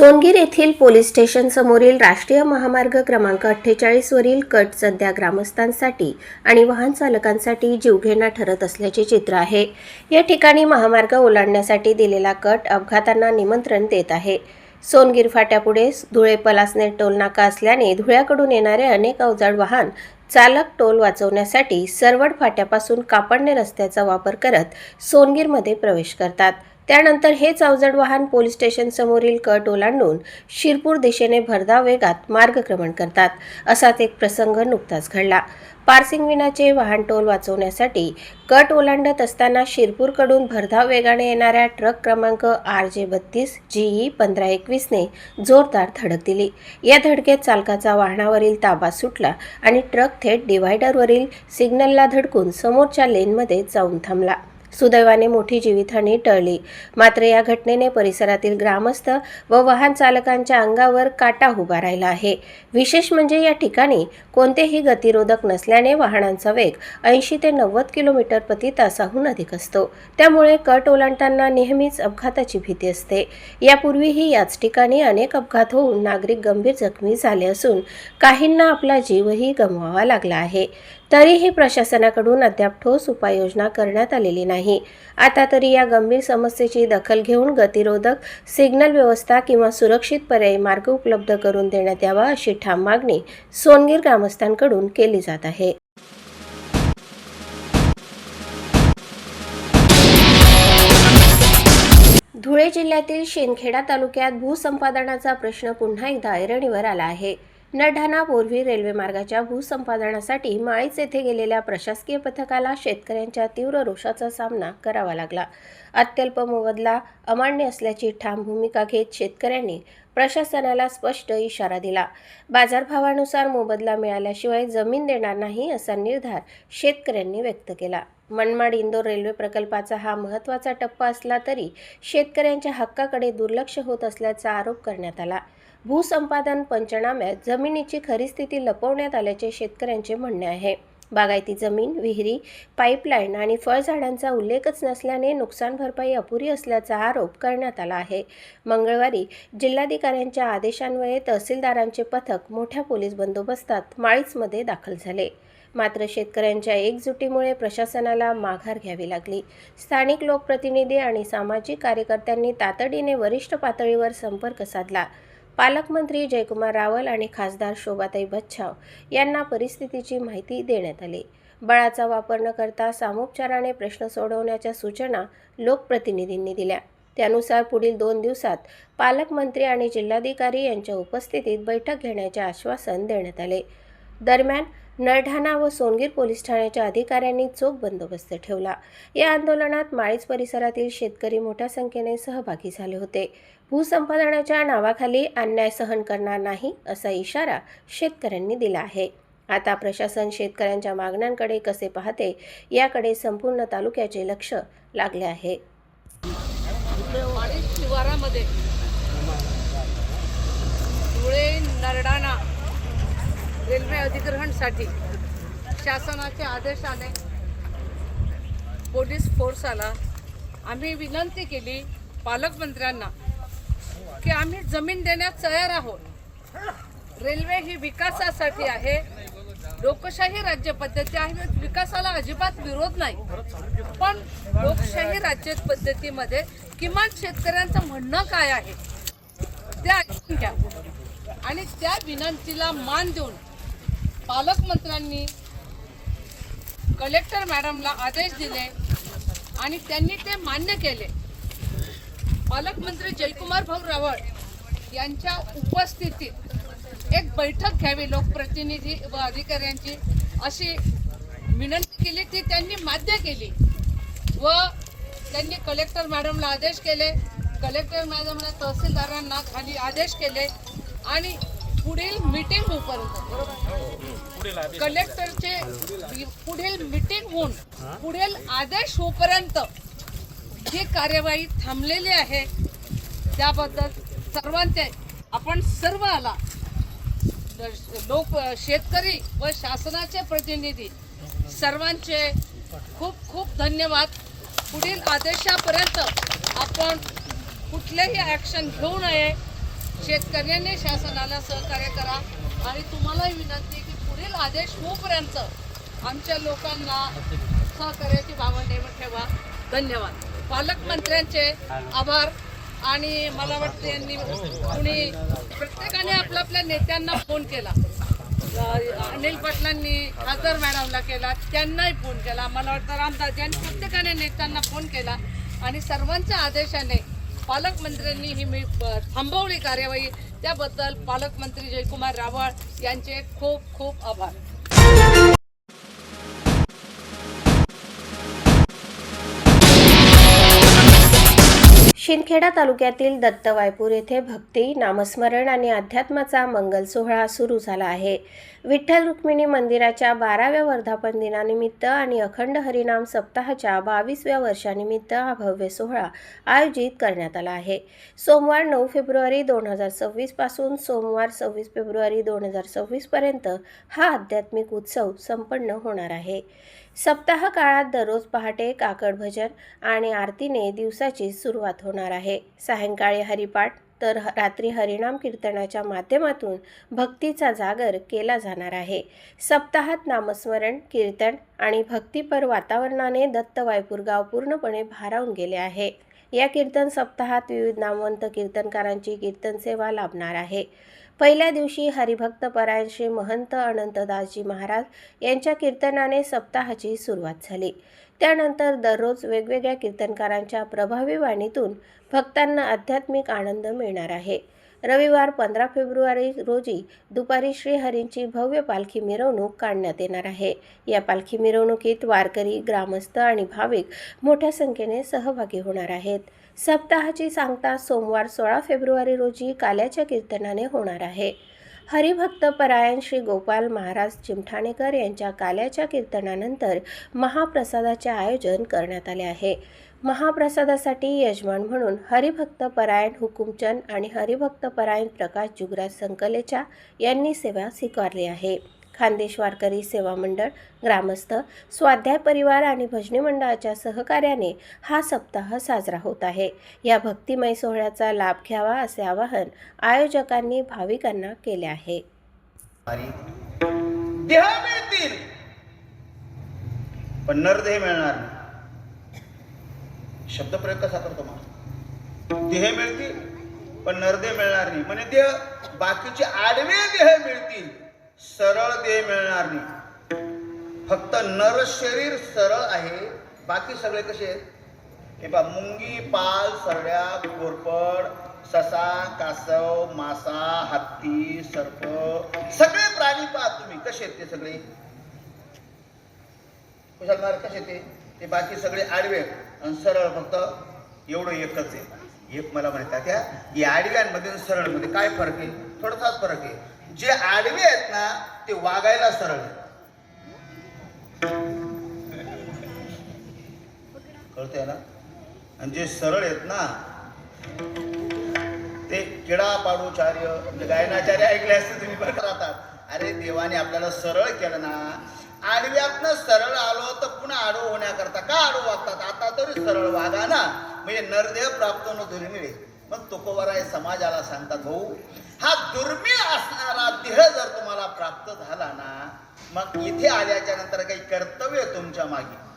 सोनगीर येथील police station समोरील राष्ट्रीय महामार्ग क्रमांक अठ्ठेचाळीसवरील कट सध्या ग्रामस्थांसाठी आणि वाहन चालकांसाठी जीवघेणा ठरत असल्याचे चित्र आहे. या ठिकाणी महामार्ग ओलांडण्यासाठी दिलेला कट अपघातांना निमंत्रण देत आहे. सोनगीर फाट्यापुढे धुळे पलासने टोल नाका असल्याने धुळ्याकडून येणारे अनेक अवजड वाहन चालक टोल वाचवण्यासाठी सरवड फाट्यापासून कापडणे रस्त्याचा वापर करत सोनगीरमध्ये प्रवेश करतात. त्यानंतर हेच अवजड वाहन पोलीस स्टेशनसमोरील कट ओलांडून शिरपूर दिशेने भरधाव वेगात मार्गक्रमण करतात. असाच एक प्रसंग नुकताच घडला. पार्सिंग विनाचे वाहन टोल वाचवण्यासाठी कट ओलांडत असताना शिरपूरकडून भरधाव वेगाने येणाऱ्या ट्रक क्रमांक आर जे बत्तीस जीई पंधरा एकवीसने जोरदार धडक दिली. या धडकेत चालकाचा वाहनावरील ताबा सुटला आणि ट्रक थेट डिव्हायडरवरील सिग्नलला धडकून समोरच्या लेनमध्ये जाऊन थांबला. सुदैवाने मोठी जीवितहानी टळली. मात्र या घटनेने परिसरातील ग्रामस्थ व वाहन चालकांच्या अंगावर काटा उभा राहिला आहे. विशेष म्हणजे या ठिकाणी कोणतेही गतिरोधक नसल्याने वाहनांचा वेग ऐंशी ते नव्वद किलोमीटर प्रति तासाहून अधिक असतो. त्यामुळे कट ओलांडताना नेहमीच अपघाताची भीती असते. यापूर्वीही याच ठिकाणी अनेक अपघात होऊन नागरिक गंभीर जखमी झाले असून काहींना आपला जीवही गमवावा लागला आहे. तरीही प्रशासनाकडून अद्याप ठोस उपाययोजना करण्यात आलेली नाही. आता तरी या गंभीर समस्येची दखल घेऊन गतिरोधक सिग्नल व्यवस्था किंवा सुरक्षित पर्यायी मार्ग उपलब्ध करून देण्यात यावा अशी ठाम मागणी सोनगीर ग्रामस्थांकडून केली जात आहे. धुळे जिल्ह्यातील शेंदखेडा तालुक्यात भूसंपादनाचा प्रश्न पुन्हा एकदा ऐरणीवर आला आहे. नढाणापूर्वी बोरवी रेल्वे मार्गाच्या भूसंपादनासाठी माळीच येथे गेलेल्या प्रशासकीय पथकाला शेतकऱ्यांच्या तीव्र रोषाचा सामना करावा लागला. अत्यल्प मोबदला अमान्य असल्याची ठाम भूमिका घेत शेतकऱ्यांनी प्रशासनाला स्पष्ट इशारा दिला. बाजारभावानुसार मोबदला मिळाल्याशिवाय जमीन देणार नाही असा निर्धार शेतकऱ्यांनी व्यक्त केला. मनमाड इंदोर रेल्वे प्रकल्पाचा हा महत्त्वाचा टप्पा असला तरी शेतकऱ्यांच्या हक्काकडे दुर्लक्ष होत असल्याचा आरोप करण्यात आला. भूसंपादन पंचनाम्यात जमिनीची खरी स्थिती लपवण्यात आल्याचे शेतकऱ्यांचे म्हणणे आहे. बागायती जमीन विहिरी पाईपलाईन आणि फळझाडांचा उल्लेखच नसल्याने नुकसान भरपाई अपुरी असल्याचा आरोप करण्यात आला आहे. मंगळवारी जिल्हाधिकाऱ्यांच्या आदेशान्वये तहसीलदारांचे पथक मोठ्या पोलीस बंदोबस्तात माळीचमध्ये दाखल झाले. मात्र शेतकऱ्यांच्या एकजुटीमुळे प्रशासनाला माघार घ्यावी लागली. स्थानिक लोकप्रतिनिधी आणि सामाजिक कार्यकर्त्यांनी तातडीने वरिष्ठ पातळीवर संपर्क साधला. पालकमंत्री जयकुमार रावल आणि खासदार शोभाताई बच्छाव यांना परिस्थितीची माहिती देण्यात आली. बळाचा वापर न करता सामोपचाराने प्रश्न सोडवण्याच्या सूचना लोकप्रतिनिधींनी दिल्या. त्यानुसार पुढील दोन दिवसात पालकमंत्री आणि जिल्हाधिकारी यांच्या उपस्थितीत बैठक घेण्याचे आश्वासन देण्यात आले. दरम्यान नरढाणा व सोनगीर पोलीस ठाण्याच्या अधिकाऱ्यांनी चोख बंदोबस्त ठेवला. या आंदोलनात माळीच परिसरातील शेतकरी मोठ्या संख्येने सहभागी झाले होते. भूसंपादनाच्या नावाखाली अन्याय सहन करणार नाही असा इशारा शेतकऱ्यांनी दिला आहे. आता प्रशासन शेतकऱ्यांच्या मागण्यांकडे कसे पाहते याकडे संपूर्ण तालुक्याचे लक्ष लागले आहे. धुळे नरडाणा रेल्वे अधिग्रहणसाठी शासनाचे आदेश आले. पोलीस फोर्स आला. आम्ही विनंती केली पालकमंत्र्यांना की आम्ही जमीन देण्यास तयार आहोत. रेल्वे ही विकासासाठी आहे. लोकशाही राज्य पद्धती आहे. विकासाला अजिबात विरोध नाही. पण लोकशाही राज्य पद्धतीमध्ये किमान शेतकऱ्यांचं म्हणणं काय आहे? ते ऐकून घ्या. आणि त्या विनंतीला मान देऊन पालकमंत्र्यांनी कलेक्टर मॅडमला आदेश दिले आणि त्यांनी ते मान्य केले. पालकमंत्री जयकुमार भाऊ रावळ यांच्या उपस्थितीत एक बैठक घ्यावी लोकप्रतिनिधी व अधिकाऱ्यांची अशी विनंती केली. ती त्यांनी मान्य केली व त्यांनी कलेक्टर मॅडमला आदेश केले. कलेक्टर मॅडमला तहसीलदारांना खाली आदेश केले आणि पुढील मीटिंग होईपर्यंत कलेक्टरचे पुढील मीटिंग होऊन पुढील आदेश होईपर्यंत ही कार्यवाही थांबलेली आहे. त्याबद्दल सर्वांचे आपण सर्व आला. लोक शेतकरी व शासनाचे प्रतिनिधी सर्वांचे खूप खूप धन्यवाद. पुढील आदेशापर्यंत आपण कुठलेही ॲक्शन घेऊ नये. शेतकऱ्यांनी शासनाला सहकार्य करा. आणि तुम्हालाही विनंती आहे की पुढील आदेश होईपर्यंत आमच्या लोकांना सहकार्याची भावना ठेवा. धन्यवाद. पालकमंत्र्यांचे आभार. आणि मला वाटतं यांनी कुणी प्रत्येकाने आपल्या आपल्या नेत्यांना फोन केला. अनिल पाटलांनी खासदार मॅडमला केला. त्यांनाही फोन केला. मला वाटतं रामदास प्रत्येकाने नेत्यांना फोन केला. आणि सर्वांच्या आदेशाने पालकमंत्र्यांनी ही मी थांबवली कार्यवाही. त्याबद्दल पालकमंत्री जयकुमार रावळ यांचे खूप खूप आभार. शिंदखेडा तालुक्यातील दत्तवायपूर येथे भक्ती नामस्मरण आणि अध्यात्माचा मंगल सोहळा सुरू झाला आहे. विठ्ठल रुक्मिणी मंदिराच्या बाराव्या वर्धापन दिनानिमित्त आणि अखंड हरिनाम सप्ताहाच्या बावीसव्या वर्षानिमित्त हा भव्य सोहळा आयोजित करण्यात आला आहे. सोमवार नऊ फेब्रुवारी दोन हजार सव्वीसपासून सोमवार सव्वीस फेब्रुवारी दोन हजार सव्वीसपर्यंत हा आध्यात्मिक उत्सव संपन्न होणार आहे. सप्ताह काळात दररोज पहाटे काकड भजन आणि आरतीने दिवसाची सुरुवात होणार आहे. सायंकाळी हरिपाठ तर ह- रात्री हरिनाम कीर्तनाच्या माध्यमातून भक्तीचा जागर केला जाणार आहे. सप्ताहात नामस्मरण कीर्तन आणि भक्तिपर वातावरणाने दत्त वायपूर गाव पूर्णपणे भारावून गेले आहे. या कीर्तन सप्ताहात विविध नामवंत कीर्तनकारांची कीर्तन सेवा लाभणार आहे. पहिल्या दिवशी हरिभक्त परायण श्री महंत अनंतदासजी महाराज यांच्या कीर्तनाने सप्ताहाची सुरुवात झाली. त्यानंतर दररोज वेगवेगळ्या कीर्तनकारांच्या प्रभावी वाणीतून भक्तांना आध्यात्मिक आनंद मिळणार आहे. रविवार पंधरा फेब्रुवारी रोजी दुपारी श्रीहरींची भव्य पालखी मिरवणूक काढण्यात येणार आहे. या पालखी मिरवणुकीत वारकरी ग्रामस्थ आणि भाविक मोठ्या संख्येने सहभागी होणार आहेत. सप्ताहाची सांगता सोमवार सोळा फेब्रुवारी रोजी काल्याच्या कीर्तनाने होणार आहे. हरिभक्त परायण श्री गोपाल महाराज चिमठाणेकर यांच्या काल्याच्या कीर्तनानंतर महाप्रसादाचे आयोजन करण्यात आले आहे. महाप्रसादासाठी यजमान म्हणून हरिभक्त परायण हुकुमचंद आणि हरिभक्त परायण प्रकाश जुगराज संकलेचा यांनी सेवा स्वीकारली आहे. खानदेश वारकरी सेवा मंडळ ग्रामस्थ स्वाध्याय परिवार आणि भजनी मंडळाच्या सहकार्याने हा सप्ताह साजरा होत आहे. या भक्तिमय सोहळ्याचा लाभ घ्यावा असे आवाहन आयोजकांनी भाविकांना केले आहे. देह मिळतील. पण नरदेह मिळणार नाही. शब्दप्रयोग कसा करतो मग? देह मिळतील पण नरदेह मिळणार नाही. म्हणजे देह बाकीचे आडवे देह मिळतील. सरळ देह मिळणार नाही. फक्त नर शरीर सरळ आहे. बाकी सगळे कसे आहेत? हे बा मुंगी पाल सरड्या कोरपड ससा कासव मासा हत्ती सर्प सगळे प्राणी पहा तुम्ही. कसे आहेत ते सगळे? कुशाल कसे ते? ते बाकी सगळे आडवे आहेत. आणि सरळ फक्त एवढं एकच आहे. एक मला म्हणतात त्या या आडव्यांमध्ये सरळमध्ये काय फरक आहे? थोडासाच फरक आहे. जे आडवे आहेत ना ते वागायला सरळ आहेत. कळतंय ना? आणि जे सरळ आहेत ना ते किडा पाडूचार्य म्हणजे गायनाचार्य ऐकले असते तुम्ही बरं राहतात. अरे देवाने आपल्याला सरळ केलं ना आडव्यातनं सरळ आलो तर पुन्हा आडो होण्याकरता का आडो वागतात? आता तरी सरळ वागा ना. म्हणजे नरदेह प्राप्त न दुर्मिळे मग तुकोबराय समाजाला सांगतात भाऊ हा दुर्मिळ असणारा देह जर तुम्हाला प्राप्त झाला ना मग इथे आल्याच्यानंतर काही कर्तव्य तुमच्या मागे.